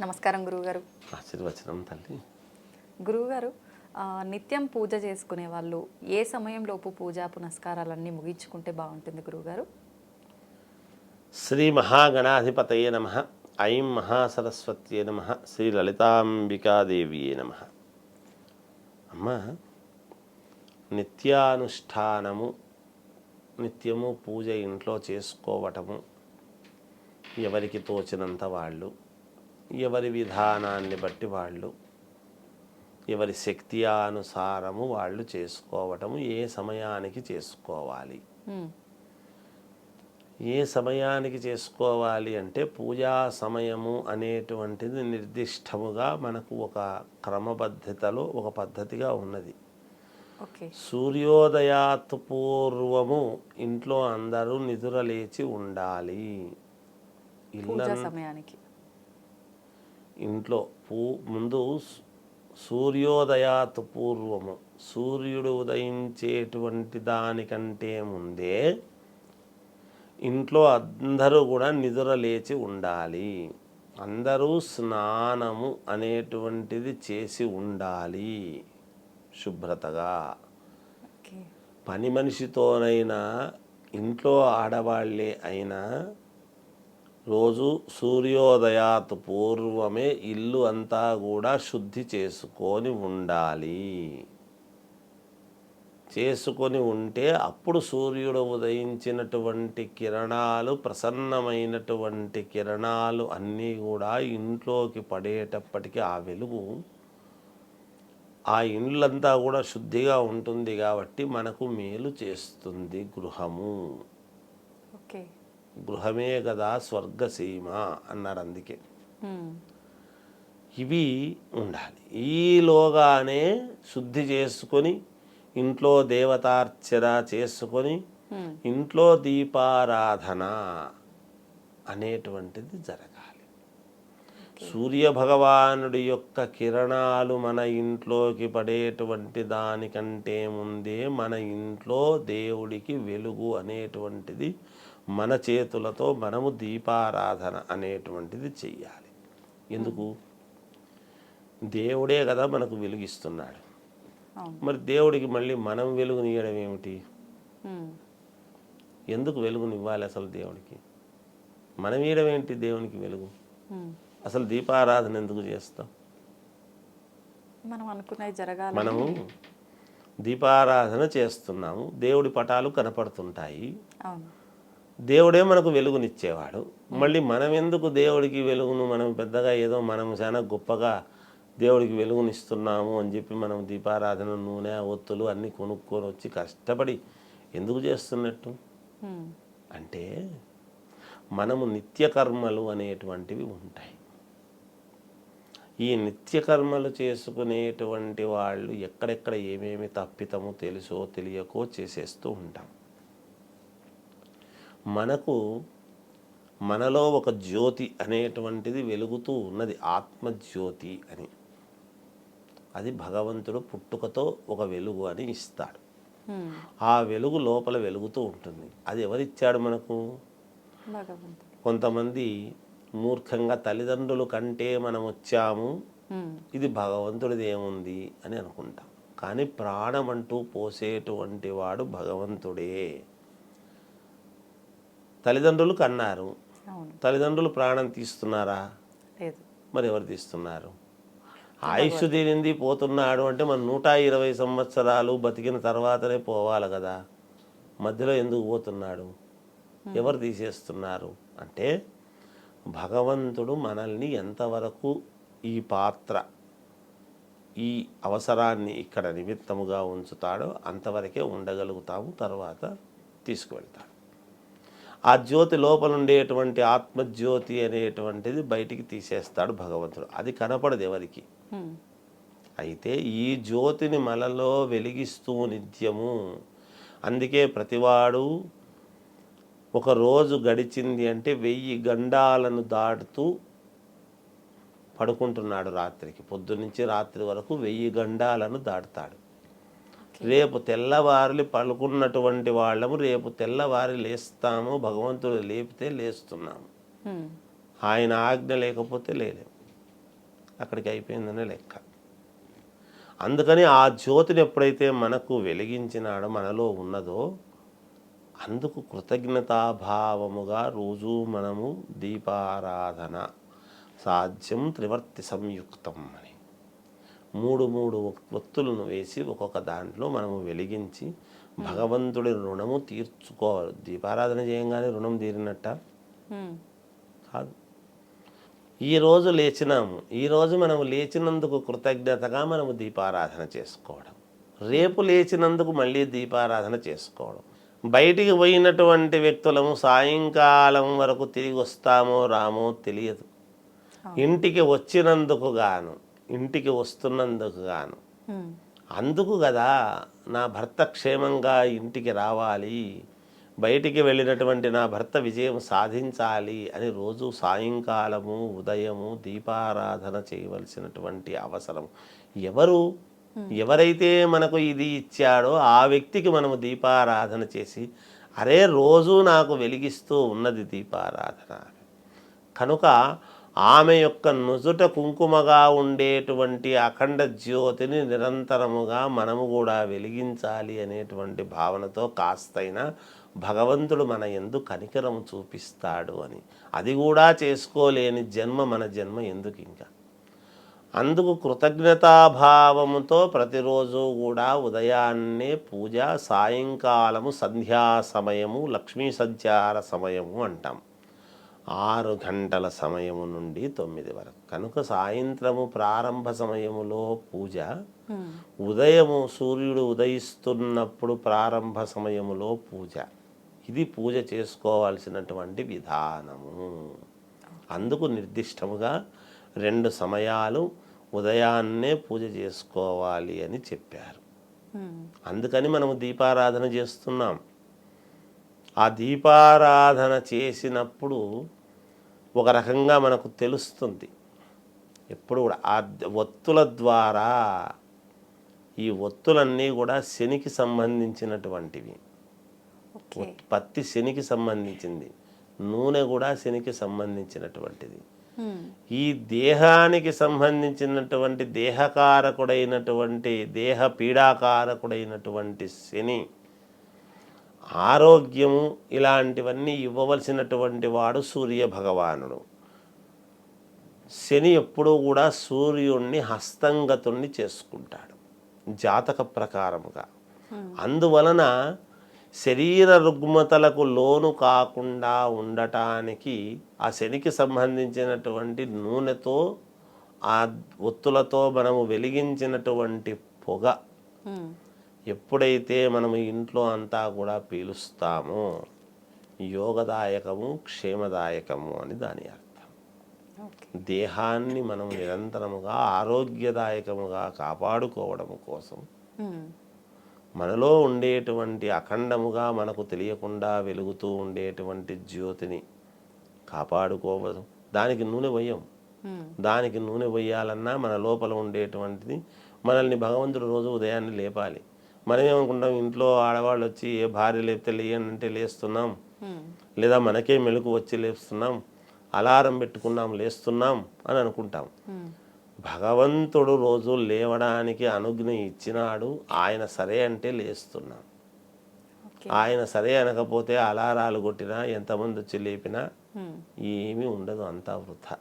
నమస్కారం గురువుగారు. ఆశీర్వచనం తల్లి. గురువుగారు నిత్యం పూజ చేసుకునే వాళ్ళు ఏ సమయంలోపు పూజా పునస్కారాలన్నీ ముగించుకుంటే బాగుంటుంది గురువుగారు? శ్రీ మహాగణాధిపతయే నమ. ఐం మహాసరస్వత్యే నమ. శ్రీ లలితాంబికాదేవియే నమ. అమ్మ నిత్యానుష్ఠానము నిత్యము పూజ ఇంట్లో చేసుకోవటము ఎవరికి తోచినంత వాళ్ళు ఎవరి విధానాన్ని బట్టి వాళ్ళు ఎవరి శక్తి అనుసారము వాళ్ళు చేసుకోవటము ఏ సమయానికి చేసుకోవాలి. ఏ సమయానికి చేసుకోవాలి అంటే పూజా సమయము అనేటువంటిది నిర్దిష్టముగా మనకు ఒక క్రమబద్ధతలో ఒక పద్ధతిగా ఉన్నది. సూర్యోదయాత్ పూర్వము ఇంట్లో అందరూ నిదుర లేచి ఉండాలి. పూజా సమయానికి. ఇంట్లో పూ ముందు సూర్యోదయాత్ పూర్వము. సూర్యుడు ఉదయించేటువంటి దానికంటే ముందే ఇంట్లో అందరూ కూడా నిద్ర లేచి ఉండాలి. అందరూ స్నానము అనేటువంటిది చేసి ఉండాలి. శుభ్రతగా. పని మనిషితోనైనా ఇంట్లో ఆడవాళ్ళే అయినా రోజు సూర్యోదయాత్ పూర్వమే ఇల్లు అంతా కూడా శుద్ధి చేసుకొని ఉండాలి. చేసుకొని ఉంటే అప్పుడు సూర్యుడు ఉదయించినటువంటి కిరణాలు ప్రసన్నమైనటువంటి కిరణాలు అన్నీ కూడా ఇంట్లోకి పడేటప్పటికీ ఆ వెలుగు ఆ ఇండ్లంతా కూడా శుద్ధిగా ఉంటుంది కాబట్టి మనకు మేలు చేస్తుంది గృహము. గృహమే కదా స్వర్గసీమ అన్నారు అందుకే. ఇవి ఉండాలి. ఈలోగానే శుద్ధి చేసుకొని ఇంట్లో దేవతార్చన చేసుకొని ఇంట్లో దీపారాధన అనేటువంటిది జరగాలి. సూర్య భగవానుడి యొక్క కిరణాలు మన ఇంట్లోకి పడేటువంటి దానికంటే ముందే మన ఇంట్లో దేవుడికి వెలుగు అనేటువంటిది మన చేతులతో మనము దీపారాధన అనేటువంటిది చెయ్యాలి. ఎందుకు? దేవుడే కదా మనకు వెలుగిస్తున్నాడు. మరి దేవుడికి మళ్ళీ మనం వెలుగునియడం ఏమిటి? ఎందుకు వెలుగునివ్వాలి అసలు దేవుడికి? మనం ఇయడం ఏంటి దేవునికి వెలుగు. అసలు దీపారాధన ఎందుకు చేస్తాం? మనం అనుకున్నది జరగాలి మనము దీపారాధన చేస్తున్నాము. దేవుడి పటాలు కనపడుతుంటాయి. దేవుడే మనకు వెలుగునిచ్చేవాడు. మళ్ళీ మనం ఎందుకు దేవుడికి వెలుగును మనం పెద్దగా ఏదో మనం చాలా గొప్పగా దేవుడికి వెలుగునిస్తున్నాము అని చెప్పి మనం దీపారాధన నూనె ఒత్తులు అన్నీ కొనుక్కొని వచ్చి కష్టపడి ఎందుకు చేస్తున్నట్టు? అంటే మనము నిత్యకర్మలు అనేటువంటివి ఉంటాయి. ఈ నిత్యకర్మలు చేసుకునేటువంటి వాళ్ళు ఎక్కడెక్కడ ఏమేమి తప్పితమో తెలుసో తెలియకో చేసేస్తూ ఉంటాం. మనకు మనలో ఒక జ్యోతి అనేటువంటిది వెలుగుతూ ఉన్నది. ఆత్మజ్యోతి అని. అది భగవంతుడు పుట్టుకతో ఒక వెలుగు అని ఇస్తాడు. ఆ వెలుగు లోపల వెలుగుతూ ఉంటుంది. అది ఎవరిచ్చాడు మనకు? కొంతమంది మూర్ఖంగా తల్లిదండ్రుల కంటే మనం వచ్చాము. ఇది భగవంతుడిది ఏముంది అని అనుకుంటాం. కానీ ప్రాణం అంటూ పోసేటువంటి వాడు భగవంతుడే. తల్లిదండ్రులు కన్నారు. తల్లిదండ్రులు ప్రాణం తీస్తున్నారా? మరి ఎవరు తీస్తున్నారు? ఆయుష్ తీరింది పోతున్నాడు అంటే మన నూట ఇరవై సంవత్సరాలు బతికిన తర్వాతనే పోవాలి కదా. మధ్యలో ఎందుకు పోతున్నాడు? ఎవరు తీసేస్తున్నారు? అంటే భగవంతుడు మనల్ని ఎంతవరకు ఈ పాత్ర ఈ అవసరాన్ని ఇక్కడ నిమిత్తముగా ఉంచుతాడో అంతవరకే ఉండగలుగుతాము తర్వాత తీసుకువెళ్తాడు. ఆ జ్యోతి లోపల ఉండేటువంటి ఆత్మజ్యోతి అనేటువంటిది బయటికి తీసేస్తాడు భగవంతుడు. అది కనపడదు ఎవరికి. అయితే ఈ జ్యోతిని మనలో వెలిగిస్తూ నిత్యము. అందుకే ప్రతివాడు ఒక రోజు గడిచింది అంటే వెయ్యి గండాలను దాటుతూ పడుకుంటున్నాడు రాత్రికి. పొద్దున్నుంచి రాత్రి వరకు వెయ్యి గండాలను దాటుతాడు. రేపు తెల్లవారి పడుకున్నటువంటి వాళ్ళము రేపు తెల్లవారి లేస్తాము భగవంతుడు లేపితే లేస్తున్నాము. ఆయన ఆజ్ఞ లేకపోతే లేలేం అక్కడికి అయిపోయిందనే లెక్క. అందుకని ఆ జ్యోతిని ఎప్పుడైతే మనకు వెలిగించినాడో మనలో ఉన్నదో అందుకు కృతజ్ఞతాభావముగా రోజు మనము దీపారాధన సాధ్యం త్రివర్తి సంయుక్తం అని. మూడు మూడు ఒత్తులను వేసి ఒక్కొక్క దాంట్లో మనము వెలిగించి భగవంతుడి రుణము తీర్చుకోవాలి దీపారాధన చేయంగానే రుణం తీరినట్ట? కాదు. ఈరోజు లేచినాము. ఈరోజు మనము లేచినందుకు కృతజ్ఞతగా మనము దీపారాధన చేసుకోవడం. రేపు లేచినందుకు మళ్ళీ దీపారాధన చేసుకోవడం. బయటికి పోయినటువంటి వ్యక్తులము సాయంకాలం వరకు తిరిగి వస్తామో రామో తెలియదు. ఇంటికి వచ్చినందుకు గాను ఇంటికి వస్తున్నందుకు గాను. అందుకు కదా నా భర్త క్షేమంగా ఇంటికి రావాలి బయటికి వెళ్ళినటువంటి నా భర్త విజయం సాధించాలి అని రోజు సాయంకాలము ఉదయము దీపారాధన చేయవలసినటువంటి అవసరం. ఎవరు? ఎవరైతే మనకు ఇది ఇచ్చాడో ఆ వ్యక్తికి మనము దీపారాధన చేసి అరే రోజు నాకు వెలిగిస్తూ ఉన్నది దీపారాధన కనుక ఆమె యొక్క నుదుట కుంకుమగా ఉండేటువంటి అఖండ జ్యోతిని నిరంతరముగా మనము కూడా వెలిగించాలి అనేటువంటి భావనతో కాస్తైనా భగవంతుడు మన ఎందు కనికరము చూపిస్తాడు అని. అది కూడా చేసుకోలేని జన్మ మన జన్మ ఎందుకు ఇంకా? అందుకు కృతజ్ఞతాభావముతో ప్రతిరోజు కూడా ఉదయాన్నే పూజ సాయంకాలము సంధ్యా సమయము లక్ష్మీ సంచార సమయము అంటాం. ఆరు గంటల సమయము నుండి తొమ్మిది వరకు. కనుక సాయంత్రము ప్రారంభ సమయములో పూజ ఉదయము సూర్యుడు ఉదయిస్తున్నప్పుడు ప్రారంభ సమయములో పూజ. ఇది పూజ చేసుకోవాల్సినటువంటి విధానము. అందుకు నిర్దిష్టముగా రెండు సమయాలు ఉదయాన్నే పూజ చేసుకోవాలి అని చెప్పారు. అందుకని మనము దీపారాధన చేస్తున్నాం. ఆ దీపారాధన చేసినప్పుడు ఒక రకంగా మనకు తెలుస్తుంది. ఎప్పుడు కూడా ఆ ఒత్తుల ద్వారా ఈ ఒత్తులన్నీ కూడా శనికి సంబంధించినటువంటివి. పత్తి శనికి సంబంధించింది. నూనె కూడా శనికి సంబంధించినటువంటిది. ఈ దేహానికి సంబంధించినటువంటి దేహకారకుడైనటువంటి దేహ పీడాకారకుడైనటువంటి శని ఆరోగ్యము ఇలాంటివన్నీ ఇవ్వవలసినటువంటి వాడు సూర్య భగవానుడు శని ఎప్పుడూ కూడా సూర్యుణ్ణి హస్తంగతుణ్ణి చేసుకుంటాడు జాతక ప్రకారముగా. అందువలన శరీర రుగ్మతలకు లోను కాకుండా ఉండటానికి ఆ శనికి సంబంధించినటువంటి నూనెతో ఆ ఒత్తులతో మనము వెలిగించినటువంటి పొగ ఎప్పుడైతే మనము ఇంట్లో అంతా కూడా పీలుస్తామో యోగదాయకము క్షేమదాయకము అని దాని అర్థం. దేహాన్ని మనం నిరంతరముగా ఆరోగ్యదాయకముగా కాపాడుకోవడం కోసం మనలో ఉండేటువంటి అఖండముగా మనకు తెలియకుండా వెలుగుతూ ఉండేటువంటి జ్యోతిని కాపాడుకోవడం. దానికి నూనె ఉమ్, దానికి నూనె పోయాలన్నా మన లోపల ఉండేటువంటిది మనల్ని భగవంతుడు రోజు ఉదయాన్నే లేపాలి. మనం ఏమనుకుంటాం ఇంట్లో ఆడవాళ్ళు వచ్చి ఏ భార్య లేపితే లేయని అంటే లేస్తున్నాం లేదా మనకే మెలకు వచ్చి లేస్తున్నాం అలారం పెట్టుకున్నాం లేస్తున్నాం అని అనుకుంటాం. భగవంతుడు రోజు లేవడానికి అనుజ్ఞ ఇచ్చినాడు ఆయన సరే అంటే లేస్తున్నాం. ఆయన సరే అనకపోతే అలారాలు కొట్టినా ఎంతమంది వచ్చి లేపినా ఏమీ ఉండదు అంతా వృథా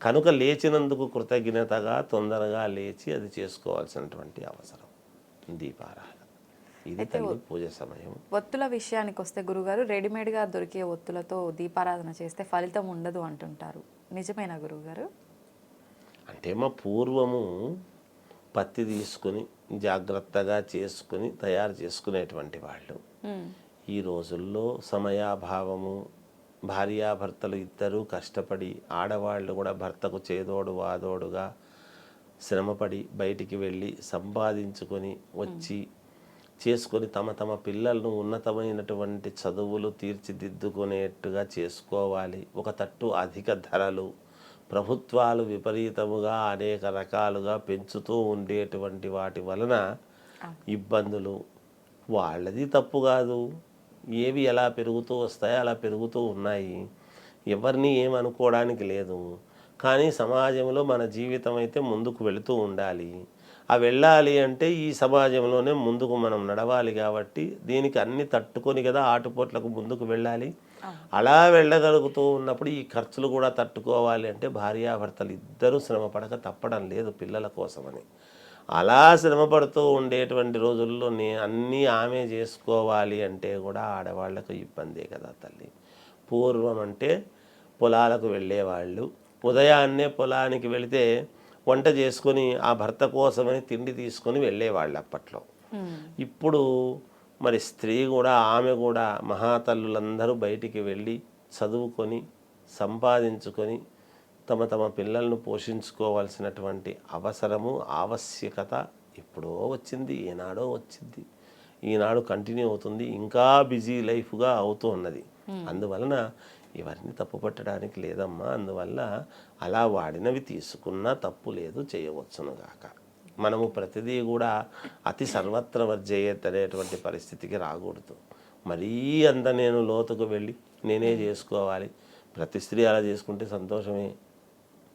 కనుక లేచినందుకు కృతజ్ఞతగా తొందరగా లేచి అది చేసుకోవాల్సినటువంటి అవసరం. దీపారాధన. ఇది తల్లి పూజ సమయం. ఒత్తుల విషయానికి వస్తే గురుగారు రెడీమేడ్గా దొరికే ఒత్తులతో దీపారాధన చేస్తే ఫలితం ఉండదు అంటుంటారు. నిజమేనా గురుగారు? అంటే మా పూర్వము పత్తి తీసుకుని జాగ్రత్తగా చేసుకుని తయారు చేసుకునేటువంటి వాళ్ళు. ఈ రోజుల్లో సమయాభావము భార్యాభర్తలు ఇద్దరూ కష్టపడి ఆడవాళ్ళు కూడా భర్తకు చేదోడు వాదోడుగా శ్రమపడి బయటికి వెళ్ళి సంపాదించుకొని వచ్చి చేసుకొని తమ తమ పిల్లలను ఉన్నతమైనటువంటి చదువులు తీర్చిదిద్దుకునేట్టుగా చేసుకోవాలి. ఒక తట్టు అధిక ధరలు ప్రభుత్వాలు విపరీతముగా అనేక రకాలుగా పెంచుతూ ఉండేటువంటి వాటి వలన ఇబ్బందులు వాళ్ళది తప్పు కాదు. ఏవి ఎలా పెరుగుతూ వస్తాయో అలా పెరుగుతూ ఉన్నాయి. ఎవరిని ఏమనుకోవడానికి లేదు. కానీ సమాజంలో మన జీవితం అయితే ముందుకు వెళుతూ ఉండాలి. ఆ వెళ్ళాలి అంటే ఈ సమాజంలోనే ముందుకు మనం నడవాలి కాబట్టి దీనికి అన్ని తట్టుకొని కదా ఆటుపోట్లకు ముందుకు వెళ్ళాలి. అలా వెళ్ళగలుగుతూ ఉన్నప్పుడు ఈ ఖర్చులు కూడా తట్టుకోవాలి అంటే భార్యాభర్తలు ఇద్దరూ శ్రమ పడక తప్పడం లేదు పిల్లల కోసమని. అలా శ్రమ పడుతూ ఉండేటువంటి రోజుల్లో నే అన్నీ ఆమె చేసుకోవాలి అంటే కూడా ఆడవాళ్ళకు ఇబ్బందే కదా తల్లి. పూర్వం అంటే పొలాలకు వెళ్ళేవాళ్ళు ఉదయాన్నే పొలానికి వెళితే వంట చేసుకొని ఆ భర్త కోసమని తిండి తీసుకొని వెళ్ళేవాళ్ళు అప్పట్లో. ఇప్పుడు మరి స్త్రీ కూడా ఆమె కూడా మహాతల్లులందరూ బయటికి వెళ్ళి చదువుకొని సంపాదించుకొని తమ తమ పిల్లలను పోషించుకోవాల్సినటువంటి అవసరము ఆవశ్యకత ఎప్పుడో వచ్చింది ఏనాడో వచ్చింది. ఈనాడు కంటిన్యూ అవుతుంది ఇంకా బిజీ లైఫ్గా అవుతూ ఉన్నది. అందువలన ఎవరిని తప్పు పట్టడానికి లేదమ్మా. అందువల్ల అలా వాడినవి తీసుకున్నా తప్పు లేదు చేయవచ్చును గాక. మనము ప్రతిదీ కూడా అతి సర్వత్ర వర్జయ్యత్ అనేటువంటి పరిస్థితికి రాకూడదు. మరీ అంత నేను లోతుకు వెళ్ళి నేనే చేసుకోవాలి. ప్రతి స్త్రీ అలా చేసుకుంటే సంతోషమే.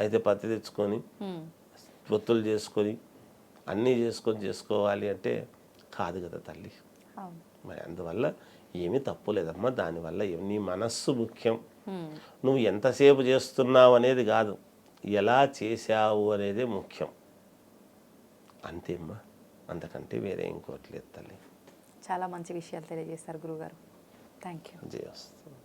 అయితే పత్తి తెచ్చుకొని ఒత్తులు చేసుకొని అన్నీ చేసుకొని చేసుకోవాలి అంటే కాదు కదా తల్లి. మరి అందువల్ల ఏమీ తప్పు లేదమ్మా దానివల్ల నీ మనస్సు ముఖ్యం. నువ్వు ఎంతసేపు చేస్తున్నావు అనేది కాదు. ఎలా చేశావు అనేదే ముఖ్యం. అంతేమ్మా. అంతకంటే వేరే ఇంకోటి లేదు తల్లి. చాలా మంచి విషయాలు తెలియజేస్తారు గురుగారు. Thank you జయస్తు